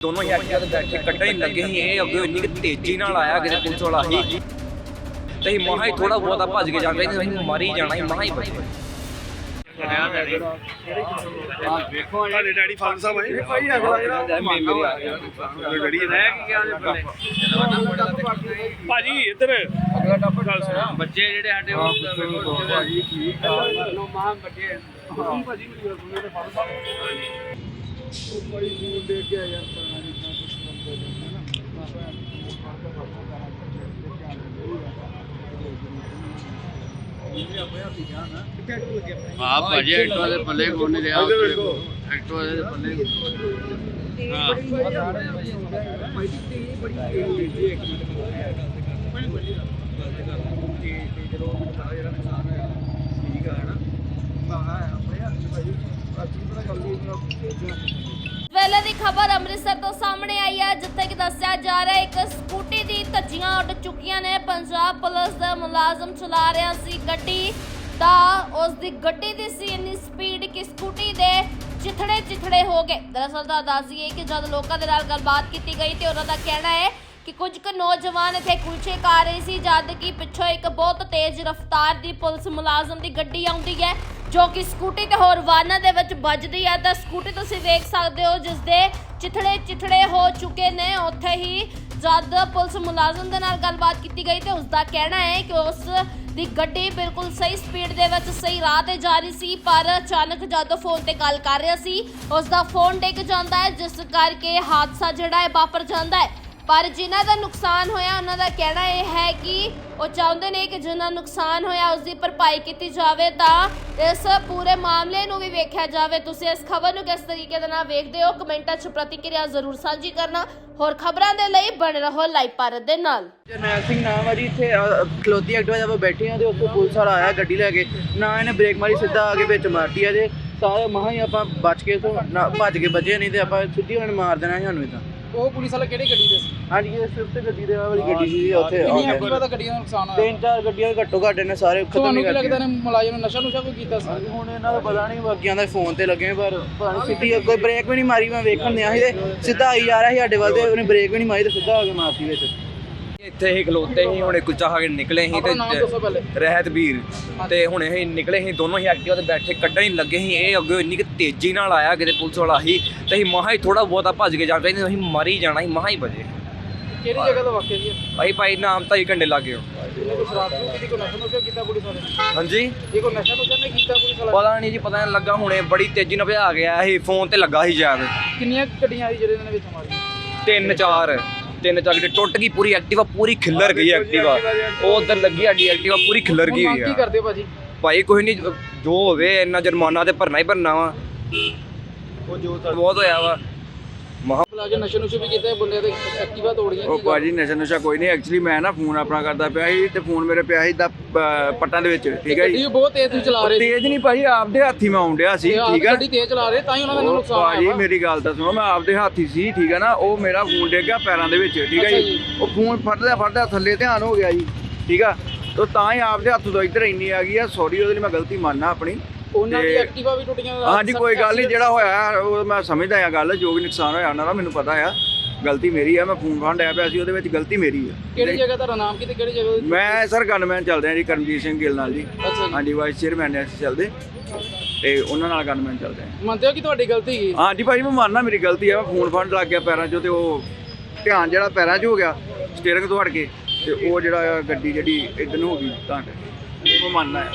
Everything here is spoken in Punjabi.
ਦੋਨੋਂ ਹੀ ਐਕਟਿਵਾ ਤੇ ਬੈਠੇ ਕੱਢਣ ਹੀ ਲੱਗੇ ਸੀ। ਇਹ ਅੱਗੇ ਇੰਨੀ ਕੁ ਤੇਜ਼ੀ ਨਾਲ ਆਇਆ ਕਿਤੇ ਪੁਲਿਸ ਵਾਲਾ ਹੀ ਤੇ ਮਹਾ ਹੀ ਥੋੜਾ ਬਹੁਤਾ ਭੱਜ ਕੇ ਜਾਂਦੇ ਸੀ ਅਸੀਂ ਮਾਰੀ ਜਾਣਾ ਸੀ ਮਹਾ ਹੀ ਬਚੇ। ਤੁਹਾਡੇ ਡੈਡੀ ਫਾਦਰ ਸਾਹਿਬ ਆਏ। ਭਾਈ ਅਗਲਾ ਜਿਹੜਾ ਡੈਡੀ ਰਹਿ ਕੇ ਗਿਆ ਭਾਜੀ ਇੱਧਰ। ਅਗਲਾ ਟੱਪ ਗੱਲ ਸੁਣੋ। ਬੱਚੇ ਜਿਹੜੇ ਸਾਡੇ ਉਹ ਭਾਜੀ ਠੀਕ ਆ। ਮਾਂ ਬੱਚੇ ਹਾਂ ਭਾਜੀ ਮੇਰੀ ਗੱਲ ਸੁਣੋ ਤੇ ਫਾਦਰ ਸਾਹਿਬ। ਉਹ ਭਾਈ ਫੋਨ ਦੇ ਕੇ ਆਇਆ ਤਾਂ ਇतना ਕੁਛ ਬੰਦੇ ਨੇ ਆ ਭਾਜੀ ਐਕਟਵਾ ਦੇ ਪੱਲੇ ਕੋਣ ਨਹੀਂ ਰਿਹਾ ਇੱਧਰ ਵੇਖੋ। ਐਕਟਵਾ ਦੇ ਪੱਲੇ ਹਾਂ ਵੇਲੇ ਦੀ ਖਬਰ ਅੰਮ੍ਰਿਤਸਰ ਤੋਂ ਸਾਹਮਣੇ ਆਈ ਹੈ, ਜਿੱਥੇ ਕਿ ਦੱਸਿਆ ਜਾ ਰਿਹਾ ਇੱਕ ਸਕੂਟੀ ਦੀ ਧੱਜੀਆਂ ਉੱਡ ਚੁੱਕੀਆਂ ਨੇ। ਪੰਜਾਬ ਪੁਲਿਸ ਦਾ ਮੁਲਾਜ਼ਮ ਚਲਾ ਰਿਹਾ ਸੀ ਗੱਡੀ ਤਾਂ ਉਸ ਦੀ ਗੱਡੀ ਦੀ ਸੀ ਇੰਨੀ ਸਪੀਡ ਕਿ ਸਕੂਟੀ ਦੇ ਚਿਥੜੇ ਚਿਥੜੇ ਹੋ ਗਏ। ਦਰਅਸਲ ਦਾ ਦੱਸੀਏ ਕਿ ਜਦ ਲੋਕਾਂ ਦੇ ਨਾਲ ਗੱਲਬਾਤ ਕੀਤੀ ਗਈ ਤੇ ਉਹਨਾਂ ਦਾ ਕਹਿਣਾ ਹੈ ਕਿ ਕੁਝ ਕੁ ਨੌਜਵਾਨ ਇੱਥੇ ਕੁਲਚੇ ਖਾ ਰਹੇ ਸੀ, ਜਦ ਕਿ ਪਿੱਛੋਂ ਇੱਕ ਬਹੁਤ ਤੇਜ਼ ਰਫ਼ਤਾਰ ਦੀ ਪੁਲਿਸ ਮੁਲਾਜ਼ਮ ਦੀ ਗੱਡੀ ਆਉਂਦੀ ਹੈ। ਜੋ ਕਿ ਸਕੂਟੀ ਤੇ ਹੋਰ ਵਾਹਨਾਂ ਦੇ ਵਿੱਚ ਵੱਜਦੀ ਹੈ, ਤਾਂ ਸਕੂਟੀ ਤੁਸੀਂ ਵੇਖ ਸਕਦੇ ਹੋ ਜਿਸ ਦੇ ਚਿਥੜੇ ਚਿਥੜੇ ਹੋ ਚੁੱਕੇ ਨੇ। ਉੱਥੇ ਹੀ ਜਦ ਪੁਲਿਸ ਮੁਲਾਜ਼ਮ ਦੇ ਨਾਲ ਗੱਲਬਾਤ ਕੀਤੀ ਗਈ ਤੇ ਉਸ ਦਾ ਕਹਿਣਾ ਹੈ ਕਿ ਉਸ ਦੀ ਗੱਡੀ ਬਿਲਕੁਲ ਸਹੀ ਸਪੀਡ ਦੇ ਵਿੱਚ ਸਹੀ ਰਾਹ ਤੇ ਜਾ ਰਹੀ ਸੀ, ਪਰ ਅਚਾਨਕ ਜਦੋਂ ਫੋਨ ਤੇ ਗੱਲ ਕਰ ਰਿਹਾ ਸੀ ਉਸ ਦਾ ਫੋਨ ਡਿੱਗ ਜਾਂਦਾ ਹੈ, ਜਿਸ ਕਰਕੇ ਹਾਦਸਾ ਜਿਹੜਾ ਹੈ ਵਾਪਰ ਜਾਂਦਾ ਹੈ। ਪਰ ਜਿਨ੍ਹਾਂ ਦਾ ਨੁਕਸਾਨ ਹੋਇਆ, ਉਹਨਾਂ ਦਾ ਕਹਿਣਾ ਇਹ ਹੈ ਕਿ ਉਹ ਚਾਹੁੰਦੇ ਨੇ ਕਿ ਜਿਨ੍ਹਾਂ ਨੁਕਸਾਨ ਹੋਇਆ ਉਸ ਦੀ ਭਰਪਾਈ ਕੀਤੀ ਜਾਵੇ ਤਾਂ ਇਸ ਪੂਰੇ ਮਾਮਲੇ ਨੂੰ ਵੀ ਵੇਖਿਆ ਜਾਵੇ। ਤੁਸੀਂ ਇਸ ਖਬਰ ਨੂੰ ਕਿਸ ਤਰੀਕੇ ਦੇ ਨਾਲ ਵੇਖਦੇ ਹੋ? ਕਮੈਂਟਾਂ 'ਚ ਪ੍ਰਤੀਕਿਰਿਆ ਜ਼ਰੂਰ ਸਾਂਝੀ ਕਰਨਾ। ਹੋਰ ਖਬਰਾਂ ਦੇ ਲਈ ਬਣੇ ਰਹੋ ਲਾਈਵ ਭਾਰਤ ਦੇ ਨਾਲ। ਜਰਨੈਲ ਸਿੰਘ ਨਾਮ ਆ ਜੀ, ਇੱਥੇ ਖਲੋਤੀ ਐਕਟਿਵਾ ਜਦੋਂ ਬੈਠੇ ਆ ਤੇ ਉੱਥੇ ਪੁਲਿਸ ਵਾਲਾ ਆਇਆ ਗੱਡੀ ਲੈ ਕੇ। ਨਾ ਇਹਨੇ ਬ੍ਰੇਕ ਮਾਰੀ, ਸਿੱਧਾ ਆ ਕੇ ਵਿੱਚ ਮਾਰਤੀ ਆ ਜੇ। ਸਾਰੇ ਮਹਾਂ ਹੀ ਆਪਾਂ ਬਚ ਕੇ ਤੋਂ ਨਾ ਭੱਜ ਕੇ ਬਚੇ ਨਹੀਂ ਤੇ ਆਪਾਂ ਸਿੱਧੀ ਉਹਨਾਂ ਨੇ ਮਾਰ ਦੇਣਾ ਸੀ ਸਾਨੂੰ ਇਦਾਂ ਉਹ ਪੁਲਿਸ ਵਾਲਾ ਕਿਹੜੀ ਗੱਡੀ ਦੇ ਸੀ? ਹਾਂਜੀ ਇਹ ਸਵਿਫਟ ਗੱਡੀ ਦੇ ਆਹ ਵਾਲੀ ਗੱਡੀ ਸੀ ਉੱਥੇ ਆ। ਕਿੰਨੀ ਗਿਆ। ਐਕਟਿਵਾ ਦਾ ਗੱਡੀਆਂ ਦਾ ਨੁਕਸਾਨ ਹੋਇਆ? ਤਿੰਨ ਚਾਰ ਗੱਡੀਆਂ ਘੱਟੋ ਘੱਟ ਇਹਨੇ ਸਾਰੇ ਖਤਮ ਤੁਹਾਨੂੰ ਨਹੀਂ ਕੀ ਲੱਗਦਾ ਨੇ ਮੁਲਾਜ਼ਮ ਨੇ ਨਸ਼ਾ ਨੁਸ਼ਾ ਕੋਈ ਕੀਤਾ ਸੀ? ਹੁਣ ਇਹਨਾਂ ਦਾ ਪਤਾ ਨਹੀਂ ਬਾਕੀਆਂ ਦਾ ਫੋਨ ਤੇ ਲੱਗੇ ਪਰ ਪਤਾ ਸਿੱਧੀ ਕੋਈ ਬ੍ਰੇਕ ਵੀ ਨਹੀਂ ਮਾਰੀ ਮੈਂ ਵੇਖਣ ਦਿਆ ਸੀ ਤੇ ਸਿੱਧਾ ਆਈ ਜਾ ਰਿਹਾ ਸੀ ਸਾਡੇ ਵੱਲ ਤੇ ਉਹਨੇ ਬ੍ਰੇਕ ਵੀ ਨਹੀਂ ਮਾਰੀ ਤੇ ਸਿੱਧਾ ਆ ਕੇ ਮਾਰਤੀ ਵਿੱਚ। ਇੱਥੇ ਹੀ ਖਲੋਤੇ ਸੀ ਹੁਣੇ ਕੁਲਚਾ ਖਾ ਕੇ ਨਿਕਲੇ ਸੀ ਪਹਿਲੇ। ਰਹਿਤ ਵੀਰ ਤੇ ਹੁਣੇ ਅਸੀਂ ਨਿਕਲੇ ਸੀ ਦੋਨੋਂ ਹੀ ਐਕਟਿਵਾ ਤੇ ਬੈਠੇ ਕੱਢਣ ਹੀ ਲੱਗੇ ਸੀ ਇਹ ਅੱਗੇ ਇੰਨੀ ਕੁ ਤੇਜ਼ੀ ਨਾਲ ਆਇਆ ਕਿਤੇ ਪੁਲਿਸ ਵਾਲਾ ਹੀ ਤੇ ਅਸੀਂ ਮਹਾ ਹੀ ਥੋੜਾ ਬਹੁਤਾ ਭੱਜ ਕੇ ਜਾਂਦੇ ਸੀ ਅਸੀਂ ਮਾਰੀ ਜਾਣਾ ਸੀ ਮਹਾ ਹੀ ਬਜੇ ਕਿਹੜੀ ਜਗ੍ਹਾ ਦਾ ਵਾਕਿਆ ਜੀ ਇਹ? ਭਾਈ ਭਾਈ ਨਾਮ ਤਾਂ ਹੀ ਘੰਟੇ ਲੱਗੇ ਹੋ ਹਾਂਜੀ? ਇਹ ਪਤਾ ਨਹੀਂ ਜੀ ਪਤਾ ਨਹੀਂ ਲੱਗਾ ਹੁਣੇ ਬੜੀ ਤੇਜ਼ੀ ਨਾਲ ਭਜਾ ਗਿਆ ਸੀ ਫੋਨ ਤੇ ਲੱਗਾ ਸੀ ਸ਼ਾਇਦ ਕਿੰਨੀਆਂ ਗੱਡੀਆਂ ਆਈ ਜਿਹੜੇ ਇਹਨਾਂ ਨੇ ਵਿੱਚ ਮਾਰੀਆਂ? ਤਿੰਨ ਚਾਰ। ਤਿੰਨ ਚਾਰ ਗੱਡੀ ਟੁੱਟ ਗਈ ਪੂਰੀ ਐਕਟਿਵਾ ਪੂਰੀ ਖਿੱਲਰ ਗਈ ਐਕਟਿਵਾ ਉਹ ਉਧਰ ਲੱਗੀ ਸਾਡੀ ਐਕਟਿਵਾ ਪੂਰੀ ਖਿੱਲਰ ਗਈ ਹੋਈ ਮੰਗ ਕੀ ਆ ਕਰਦੇ ਭਾਜੀ? ਭਾਈ ਕੋਈ ਨਹੀਂ ਜੋ ਹੋਵੇ ਇੰਨਾ ਜੁਰਮਾਨਾ ਤੇ ਭਰਨਾ ਹੀ ਭਰਨਾ ਵਾ। ਉਹ ਜੋ ਬਹੁਤ ਹੋਇਆ ਵਾ। ਮਹਾ ਨਸ਼ਾ ਨੁਸ਼ਾ ਵੀ ਕੀਤਾ ਬੰਦੇ ਦੇ ਐਕਟਿਵਾ ਤੋੜੀਆਂ ਉਹ ਕੀ ਗੱਲ? ਭਾਜੀ ਨਸ਼ਾ ਨੁਸ਼ਾ ਕੋਈ ਨਹੀਂ ਐਕਚੁਅਲੀ ਮੈਂ ਨਾ ਫੋਨ ਆਪਣਾ ਕਰਦਾ ਪਿਆ ਸੀ ਤੇ ਫੋਨ ਮੇਰੇ ਪਿਆ ਸੀ ਦਾ ਪੱਟਾਂ ਦੇ ਵਿੱਚ ਠੀਕ ਹੈ ਗੱਡੀ ਜੀ ਬਹੁਤ ਤੇਜ਼ ਤੁਸੀਂ ਚਲਾ ਰਹੇ ਸੀ ਤੇਜ਼ ਨਹੀਂ ਭਾਜੀ ਆਪਦੇ ਹੱਥੀ ਮੈਂ ਆਉਂਦਿਆ ਸੀ ਠੀਕ ਹੈ ਗੱਡੀ ਤੇਜ਼ ਚਲਾ ਰਹੇ ਤਾਂ ਹੀ ਉਹਨਾਂ ਦਾ ਨੁਕਸਾਨ ਭਾਜੀ ਆਇਆ ਵਾ। ਮੇਰੀ ਗੱਲ ਤਾਂ ਸੁਣੋ ਮੈਂ ਆਪਦੇ ਹੱਥੀ ਸੀ ਠੀਕ ਹੈ ਨਾ ਉਹ ਮੇਰਾ ਫੋਨ ਡਿੱਗ ਗਿਆ ਪੈਰਾਂ ਦੇ ਵਿੱਚ ਠੀਕ ਹੈ ਜੀ। ਉਹ ਫੋਨ ਫੜਦਾ ਫੜਦਾ ਥੱਲੇ ਧਿਆਨ ਹੋ ਗਿਆ ਜੀ ਠੀਕ ਆ ਤਾਂ ਤਾਂ ਹੀ ਆਪਦੇ ਹੱਥ ਤੋਂ ਇੱਧਰ ਇੰਨੀ ਆ ਗਈ ਆ ਸੌਰੀ ਉਹਦੇ ਲਈ ਮੈਂ ਗਲਤੀ ਮੰਨਣਾ ਆਪਣੀ ਉਹਨਾਂ ਦੀ ਐਕਟਿਵਾ ਵੀ ਟੁੱਟੀਆਂ ਹਾਂਜੀ ਕੋਈ ਗੱਲ ਨਹੀਂ ਜਿਹੜਾ ਹੋਇਆ ਉਹ ਮੈਂ ਸਮਝਦਾ ਆ ਗੱਲ ਜੋ ਵੀ ਨੁਕਸਾਨ ਹੋਇਆ ਉਹਨਾਂ ਦਾ ਮੈਨੂੰ ਪਤਾ ਆ। ਗਲਤੀ ਮੇਰੀ ਆ ਮੈਂ ਫੋਨ ਫੜ ਲਿਆ ਪਿਆ ਸੀ ਉਹਦੇ ਵਿੱਚ ਗਲਤੀ ਮੇਰੀ ਆ। ਕਿਹੜੀ ਜਗ੍ਹਾ ਤੁਹਾਡਾ ਨਾਮ ਕੀ ਤੇ ਕਿਹੜੀ ਜਗ੍ਹਾ? ਮੈਂ ਸਰ ਗਨਮੈਨ ਚੱਲਦੇ ਆ ਜੀ ਕਰਮਜੀਤ ਸਿੰਘ ਗਿੱਲ ਨਾਲ ਜੀ। ਹਾਂਜੀ ਵਾਈਸ ਚੇਅਰਮੈਨ ਨੇ ਅਸੀਂ ਚੱਲਦੇ। ਤੇ ਉਹਨਾਂ ਨਾਲ ਗਨਮੈਨ ਚੱਲਦੇ ਆ। ਮੰਨਦੇ ਹੋ ਕਿ ਤੁਹਾਡੀ ਗਲਤੀ ਹੈ ਹਾਂਜੀ ਭਾਈ ਮੈਂ ਮੰਨਣਾ ਮੇਰੀ ਗਲਤੀ ਆ ਮੈਂ ਫੋਨ ਫੜ ਲੱਗ ਗਿਆ ਪੈਰਾਂ 'ਚੋਂ ਤੇ ਉਹ ਧਿਆਨ ਜਿਹੜਾ ਪੈਰਾਂ 'ਚ ਹੋ ਗਿਆ ਸਟੀਅਰਿੰਗ ਤੋਂ ਹਟ ਕੇ ਤੇ ਉਹ ਜਿਹੜਾ ਗੱਡੀ ਜਿਹੜੀ ਇਦਾਂ ਹੋ ਗਈ ਤਾਂ ਮੈਂ ਮੰਨਣਾ ਆ।